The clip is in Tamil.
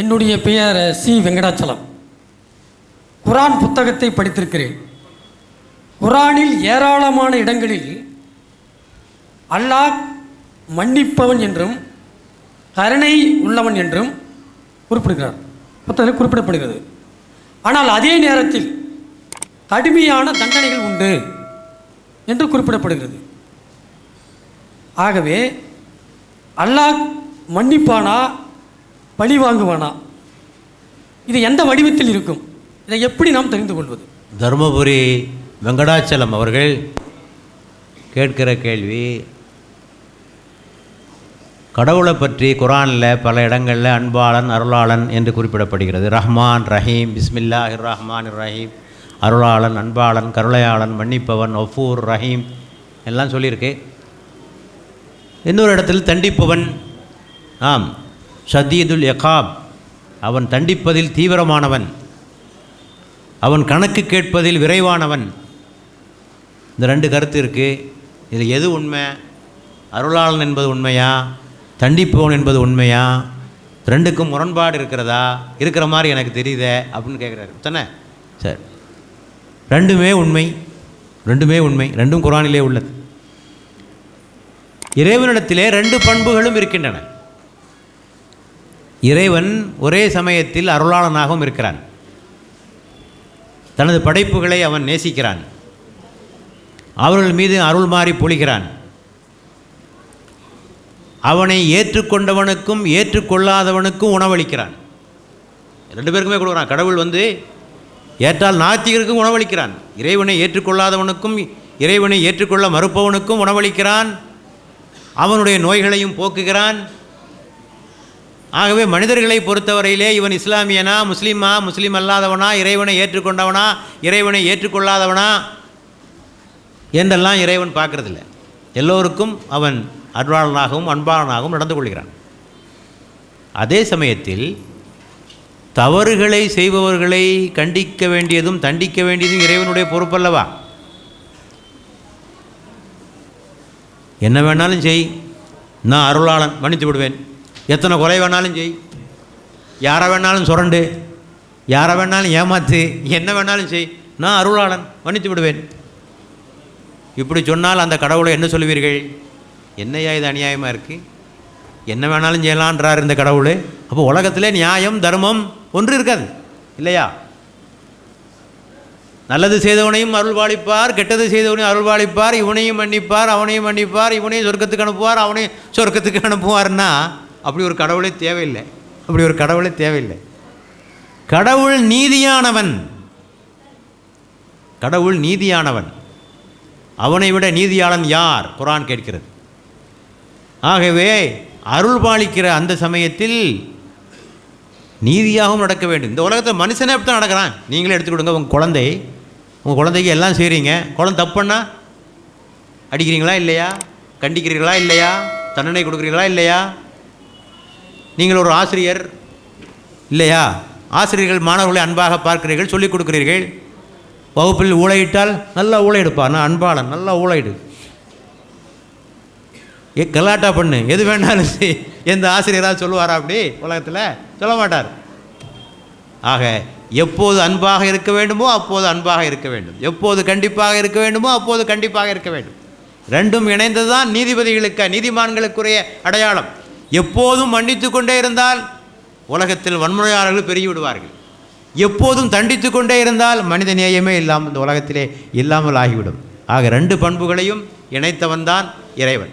என்னுடைய பெயர் சி. வெங்கடாச்சலம். குரான் புத்தகத்தை படித்திருக்கிறேன். குரானில் ஏராளமான இடங்களில் அல்லாஹ் மன்னிப்பவன் என்றும் கருணை உள்ளவன் என்றும் குறிப்பிடுகிறார். புத்தகத்தில் குறிப்பிடப்படுகிறது. ஆனால் அதே நேரத்தில் கடுமையான தண்டனைகள் உண்டு என்று குறிப்பிடப்படுகிறது. ஆகவே அல்லாஹ் மன்னிப்பானா பழி வாங்குவானா? இது எந்த வடிவத்தில் இருக்கும்? இதை எப்படி நாம் தெரிந்து கொள்வது? தருமபுரி வெங்கடாச்சலம் அவர்கள் கேட்கிற கேள்வி கடவுளை பற்றி குரானில் பல இடங்களில் அன்பாளன் அருளாளன் என்று குறிப்பிடப்படுகிறது. ரஹ்மான் ரஹீம் பிஸ்மில்லாஹிர் ரஹ்மான் ரஹீம் அருளாளன் அன்பாளன் கருளையாளன் மன்னிப்பவன் ஒஃபூர் ரஹீம் எல்லாம் சொல்லியிருக்கு. இன்னொரு இடத்தில் தண்டிப்பவன் ஆம் ஷதீதுல் யகாப் அவன் தண்டிப்பதில் தீவிரமானவன். அவன் கணக்கு கேட்பதில் விரைவானவன். இந்த ரெண்டு கருத்து இருக்குது இதில் எது உண்மை? அருளாளன் என்பது உண்மையா? தண்டிப்பவன் என்பது உண்மையா? ரெண்டுக்கும் முரண்பாடு இருக்கிறதா? இருக்கிற மாதிரி எனக்கு தெரியுதே அப்படின்னு கேட்குறாரு தானே? சரி. ரெண்டுமே உண்மை. ரெண்டுமே உண்மை. ரெண்டும் குரானிலே உள்ளது. இறைவனிடத்திலே ரெண்டு பண்புகளும் இருக்கின்றன. இறைவன் ஒரே சமயத்தில் அருளாளனாகவும் இருக்கிறான். தனது படைப்புகளை அவன் நேசிக்கிறான். அவர்கள் மீது அருள் மாறி பொழிகிறான். அவனை ஏற்றுக்கொண்டவனுக்கும் ஏற்றுக்கொள்ளாதவனுக்கும் உணவளிக்கிறான். ரெண்டு பேருக்குமே கொடுக்குறான். கடவுள் வந்து ஏற்றால் நாத்திகருக்கும் உணவளிக்கிறான். இறைவனை ஏற்றுக்கொள்ளாதவனுக்கும் இறைவனை ஏற்றுக்கொள்ள மறுப்பவனுக்கும் உணவளிக்கிறான். அவனுடைய நோய்களையும் போக்குகிறான். ஆகவே மனிதர்களை பொறுத்தவரையிலே இவன் இஸ்லாமியனா முஸ்லீமா முஸ்லீம் அல்லாதவனா இறைவனை ஏற்றுக்கொண்டவனா இறைவனை ஏற்றுக்கொள்ளாதவனா என்றெல்லாம் இறைவன் பார்க்கறதில்ல. எல்லோருக்கும் அவன் அன்பாளனாகவும் அன்பாளனாகவும் நடந்து கொள்கிறான். அதே சமயத்தில் தவறுகளை செய்பவர்களை கண்டிக்க வேண்டியதும் தண்டிக்க வேண்டியதும் இறைவனுடைய பொறுப்பல்லவா? என்ன வேணாலும் செய். நான் அருளாளன் மன்னித்து விடுவேன். எத்தனை கொலை வேணாலும் செய். யாரை வேணாலும் சுரண்டு. யாரை வேணாலும் ஏமாத்து. என்ன வேணாலும் செய். நான் அருளாளன் மன்னித்து விடுவேன். இப்படி சொன்னால் அந்த கடவுளை என்ன சொல்லுவீர்கள்? என்னையா இது அநியாயமாக இருக்குது என்ன வேணாலும் செய்யலான்றார் இந்த கடவுள். அப்போ உலகத்திலே நியாயம் தர்மம் ஒன்று இருக்காது. இல்லையா? நல்லது செய்தவனையும் அருள்வாளிப்பார் கெட்டது செய்தவனையும் அருள்வாளிப்பார் இவனையும் மன்னிப்பார் அவனையும் மன்னிப்பார் இவனையும் சொர்க்கத்துக்கு அனுப்புவார் அவனையும் சொர்க்கத்துக்கு அனுப்புவார்னா அப்படி ஒரு கடவுளே தேவையில்லை. அப்படி ஒரு கடவுளே தேவையில்லை. கடவுள் நீதியானவன். கடவுள் நீதியானவன். அவனை விட நீதியாளன் யார்? குரான் கேட்கிறது. ஆகவே அருள் பாலிக்கிற அந்த சமயத்தில் நீதியாகவும் நடக்க வேண்டும். இந்த உலகத்தில் மனுஷனே அப்படி தான் நடக்கிறான். நீங்களே எடுத்துக்கிடுங்க உங்கள் குழந்தை. உங்கள் குழந்தைக்கு எல்லாம் செய்கிறீங்க குழந்தை தப்புன்னா அடிக்கிறீங்களா இல்லையா? கண்டிக்கிறீர்களா இல்லையா? தண்டனை கொடுக்குறீங்களா இல்லையா? நீங்கள் ஒரு ஆசிரியர் இல்லையா? ஆசிரியர்கள் மாணவர்களை அன்பாக பார்க்கிறீர்கள் சொல்லிக் கொடுக்கிறீர்கள். வகுப்பில் ஊழையிட்டால் நல்லா ஊழையிடுப்பா நான் அன்பாளன் நல்லா ஊழையிடு ஏ கலாட்டா பண்ணு. எது வேணாலும் செய். எந்த ஆசிரியராக சொல்லுவாரா அப்படி? உலகத்தில் சொல்ல மாட்டார். ஆக எப்போது அன்பாக இருக்க வேண்டுமோ அப்போது அன்பாக இருக்க வேண்டும். எப்போது கண்டிப்பாக இருக்க வேண்டுமோ அப்போது கண்டிப்பாக இருக்க வேண்டும். ரெண்டும் இணைந்தது தான் நீதிபதிகளுக்கு நீதிமான்களுக்குரிய அடையாளம். எப்போதும் மன்னித்து கொண்டே இருந்தால் உலகத்தில் வன்முறையாளர்கள் பெருகி விடுவார்கள் எப்போதும் தண்டித்து கொண்டே இருந்தால் மனித நேயமே இல்லாமல் இந்த உலகத்திலே இல்லாமல் ஆகிவிடும். ஆக ரெண்டு பண்புகளையும் இணைத்தவன்தான் இறைவன்.